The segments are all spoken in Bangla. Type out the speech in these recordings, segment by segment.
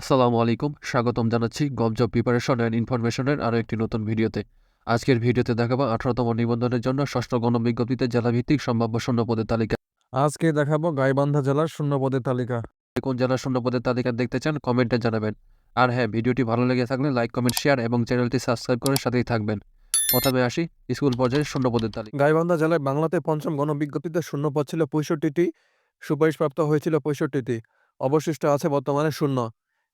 আসসালামু আলাইকুম স্বাগতম জানাচ্ছি গবজব প্রিপারেশন অ্যান্ড ইনফরমেশনের আরও একটি নতুন ভিডিওতে। আজকের ভিডিওতে দেখাবো আঠারোতম নিবন্ধনের জন্য ষষ্ঠ গণবিজ্ঞপ্তিতে জেলাভিত্তিক সম্ভাব্য শূন্য পদের তালিকা। আজকে দেখাবো গাইবান্ধা জেলার শূন্য পদের তালিকা কোন জেলার শূন্য পদের তালিকা দেখতে চান কমেন্টে জানাবেন। আর হ্যাঁ ভিডিওটি ভালো লেগে থাকলে লাইক কমেন্ট শেয়ার এবং চ্যানেলটি সাবস্ক্রাইব করে সাথেই থাকবেন। প্রথমে আসি স্কুল পর্যায়ে শূন্য পদের তালিকা। গাইবান্ধা জেলায় বাংলাতে পঞ্চম গণবিজ্ঞপ্তিতে শূন্য পদ ছিল পঁয়ষট্টিটি সুপারিশপ্রাপ্ত হয়েছিল পঁয়ষট্টিটি। অবশিষ্ট আছে বর্তমানে শূন্য।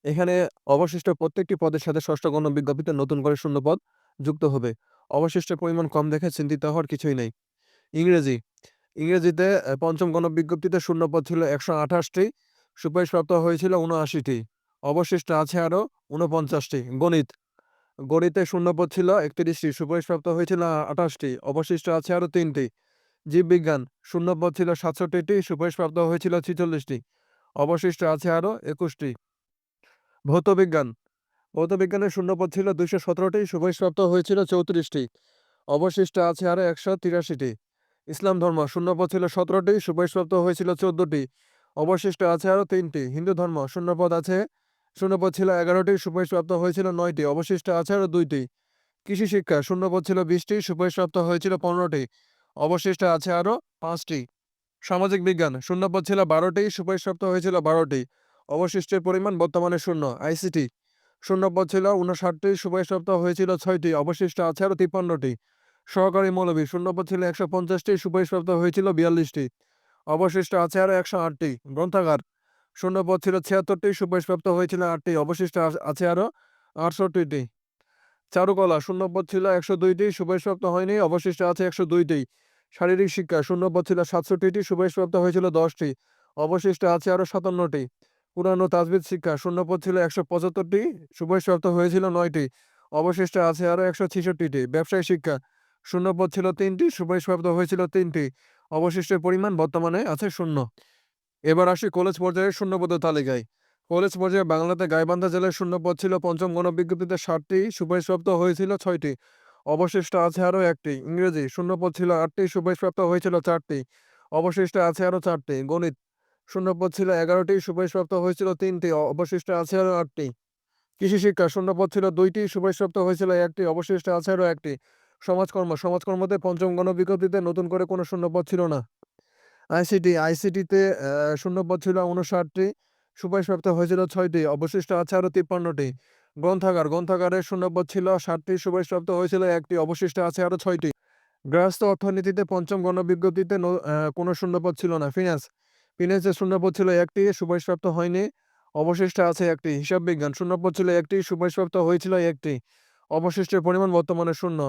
এখানে অবশিষ্ট প্রত্যেকটি পদের সাথে ষষ্ঠ গণবিজ্ঞপ্তিতে নতুন করে শূন্য পদ যুক্ত হবে। অবশিষ্ট পরিমাণ কম দেখে চিন্তিত হওয়ার কিছুই নেই। ইংরেজি, ইংরেজিতে পঞ্চম গণবিজ্ঞপ্তিতে শূন্য পদ ছিল একশো আঠাশটি, সুপারিশপ্রাপ্ত হয়েছিল উনআশিটি অবশিষ্ট আছে আরও উনপঞ্চাশটি গণিত, গণিতে শূন্যপদ ছিল একত্রিশটি, সুপারিশপ্রাপ্ত হয়েছিল আঠাশটি। অবশিষ্ট আছে আরও তিনটি। জীববিজ্ঞান শূন্যপদ ছিল সাতষট্টিটি, সুপারিশপ্রাপ্ত হয়েছিল ছিচল্লিশটি। অবশিষ্ট আছে আরও একুশটি। ভৌতবিজ্ঞান। ভৌতবিজ্ঞানের শূন্যপদ ছিল দুইশো সতেরোটি সুপারিশপ্রাপ্ত হয়েছিল চৌত্রিশটি। অবশিষ্ট আছে আরও একশো তিরাশিটি। ইসলাম ধর্ম, শূন্যপদ ছিল সতেরোটি সুপারিশপ্রাপ্ত হয়েছিল চোদ্দোটি। অবশিষ্ট আছে আরও তিনটি, হিন্দু ধর্ম, শূন্যপদ আছে, শূন্যপদ ছিল এগারোটি সুপারিশপ্রাপ্ত হয়েছিল নয়টি। অবশিষ্ট আছে আরও দুইটি। কৃষি শিক্ষা, শূন্যপদ ছিল বিশটি সুপারিশপ্রাপ্ত হয়েছিল পনেরোটি। অবশিষ্ট আছে আরও পাঁচটি। সামাজিক বিজ্ঞান, শূন্যপদ ছিল বারোটি সুপারিশপ্রাপ্ত হয়েছিল বারোটি। অবশিষ্টের পরিমাণ বর্তমানে শূন্য। আইসিটি শূন্যপদ ছিল উনষাটটি সুপারিশপ্রাপ্ত হয়েছিল, ছয়টি। অবশিষ্ট আছে আরও তিপ্পান্নটি। সহকারী মৌলবী, শূন্যপদ ছিল, একশো পঞ্চাশটি। সুপারিশপ্রাপ্ত হয়েছিল, বিয়াল্লিশটি। অবশিষ্ট আছে আরও একশো আটটি। গ্রন্থাগার শূন্যপদ ছিল, ছিয়াত্তরটি। সুপারিশপ্রাপ্ত হয়েছিল, আটটি। অবশিষ্ট আছে আরও আটষট্টিটি। চারুকলা শূন্যপদ ছিল, একশো দুইটি। সুপারিশপ্রাপ্ত হয়নি, অবশিষ্ট আছে একশো দুইটি। শারীরিক শিক্ষা শূন্যপদ ছিল, সাতষট্টিটি। সুপারিশপ্রাপ্ত হয়েছিল, দশটি। অবশিষ্ট আছে আরও সাতান্নটি। পুরানো তাজবিদ শিক্ষা শূন্যপদ ছিল একশো পঁচাত্তরটি সুপারিশপ্রাপ্ত হয়েছিল নয়টি, অবশিষ্ট আছে আরও একশো ছেষট্টিটি, ব্যবসায় শিক্ষা শূন্যপদ ছিল তিনটি সুপারিশপ্রাপ্ত হয়েছিল তিনটি, অবশিষ্টের পরিমাণ বর্তমানে আছে শূন্য। এবার আসি কলেজ পর্যায়ের শূন্যপদের তালিকায়। কলেজ পর্যায়ে বাংলাতে গাইবান্ধা জেলার শূন্যপদ ছিল পঞ্চম, গণবিজ্ঞপ্তিতে ষাটটি সুপারিশপ্রাপ্ত হয়েছিল ছয়টি, অবশিষ্ট আছে আরও একটি, ইংরেজি শূন্যপদ ছিল আটটি সুপারিশপ্রাপ্ত হয়েছিল চারটি, অবশিষ্ট আছে আরও চারটি, গণিত শূন্যপদ ছিল এগারোটি সুপারিশপ্রাপ্ত হয়েছিল তিনটি, অবশিষ্ট আছে আরও আটটি। কৃষি শিক্ষা, শূন্যপদ ছিল দুইটি সুপারিশপ্রাপ্ত হয়েছিল একটি, অবশিষ্ট আছে আরও একটি। সমাজকর্ম, সমাজকর্মতে পঞ্চম গণবিজ্ঞপ্তিতে নতুন করে কোনো শূন্যপদ ছিল না। আইসিটি, আইসিটিতে শূন্যপদ ছিল উনষাটটি সুপারিশপ্রাপ্ত হয়েছিল ছয়টি, অবশিষ্ট আছে আরও তিপ্পান্নটি। গ্রন্থাগার গ্রন্থাগারের শূন্যপদ ছিল ষাটটি সুপারিশপ্রাপ্ত হয়েছিল একটি, অবশিষ্ট আছে আরও ছয়টি। গৃহস্থ অর্থনীতিতে পঞ্চম গণবিজ্ঞপ্তিতে কোনো শূন্যপদ ছিল না। ফিনান্স ফিনান্সের শূন্যপদ ছিল একটি, সুপারিশপ্রাপ্ত হয়নি। অবশিষ্ট আছে একটি, হিসাব বিজ্ঞান শূন্যপদ ছিল একটি, সুপারিশপ্রাপ্ত হয়েছিল একটি। অবশিষ্টের পরিমাণ বর্তমানে শূন্য।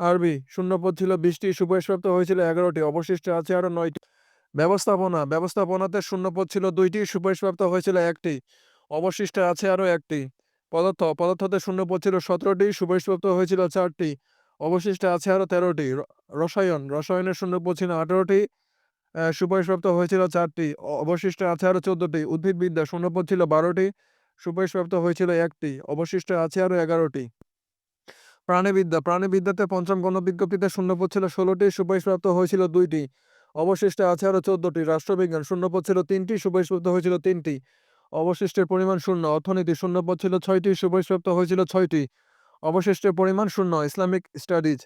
আরবি, শূন্যপদ ছিল বিশটি, সুপারিশপ্রাপ্ত হয়েছিল এগারোটি, অবশিষ্ট আছে আরও নয়টি। ব্যবস্থাপনা, ব্যবস্থাপনাতে শূন্যপদ ছিল দুইটি, সুপারিশপ্রাপ্ত হয়েছিল একটি, অবশিষ্ট আছে আরও একটি। পদার্থ, পদার্থতে শূন্যপদ ছিল সতেরোটি, সুপারিশপ্রাপ্ত হয়েছিল চারটি, অবশিষ্ট আছে আরও তেরোটি। রসায়ন, রসায়নের শূন্যপদ ছিল আঠারোটি সুপারিশপ্রাপ্ত হয়েছিল চারটি। অবশিষ্ট আছে আরও চোদ্দটি। উদ্ভিদবিদ্যা শূন্যপদ ছিল বারোটি। সুপারিশপ্রাপ্ত হয়েছিল একটি। অবশিষ্ট আছে আরও এগারোটি। প্রাণীবিদ্যা। প্রাণীবিদ্যাতে পঞ্চম গণবিজ্ঞপ্তিতে শূন্যপদ ছিল ষোলোটি, সুপারিশপ্রাপ্ত হয়েছিল দুইটি। অবশিষ্ট আছে আরও চোদ্দটি। রাষ্ট্রবিজ্ঞান শূন্যপদ ছিল তিনটি, সুপারিশপ্রাপ্ত হয়েছিল তিনটি। অবশিষ্টের পরিমাণ শূন্য। অর্থনীতি শূন্যপদ ছিল ছয়টি, সুপারিশপ্রাপ্ত হয়েছিল ছয়টি। অবশিষ্টের পরিমাণ শূন্য। Islamic studies.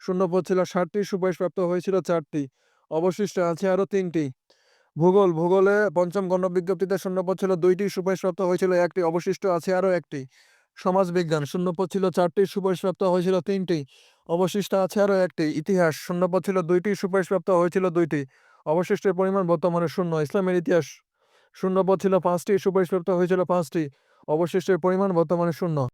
শূন্যপদ ছিল ষাটটি, সুপারিশপ্রাপ্ত হয়েছিল চারটি। অবশিষ্ট আছে আরও তিনটি। ভূগোল, ভূগোলে পঞ্চম গণবিজ্ঞপ্তিতে শূন্যপদ ছিল দুইটি, সুপারিশপ্রাপ্ত হয়েছিল একটি, অবশিষ্ট আছে আরও একটি। সমাজবিজ্ঞান, শূন্যপদ ছিল চারটি, সুপারিশপ্রাপ্ত হয়েছিল তিনটি, অবশিষ্ট আছে আরও একটি। ইতিহাস, শূন্যপদ ছিল দুইটি, সুপারিশপ্রাপ্ত হয়েছিল দুইটি, অবশিষ্টের পরিমাণ বর্তমানে শূন্য, ইসলামের ইতিহাস, শূন্যপদ ছিল পাঁচটি, সুপারিশপ্রাপ্ত হয়েছিল পাঁচটি, অবশিষ্টের পরিমাণ বর্তমানে শূন্য।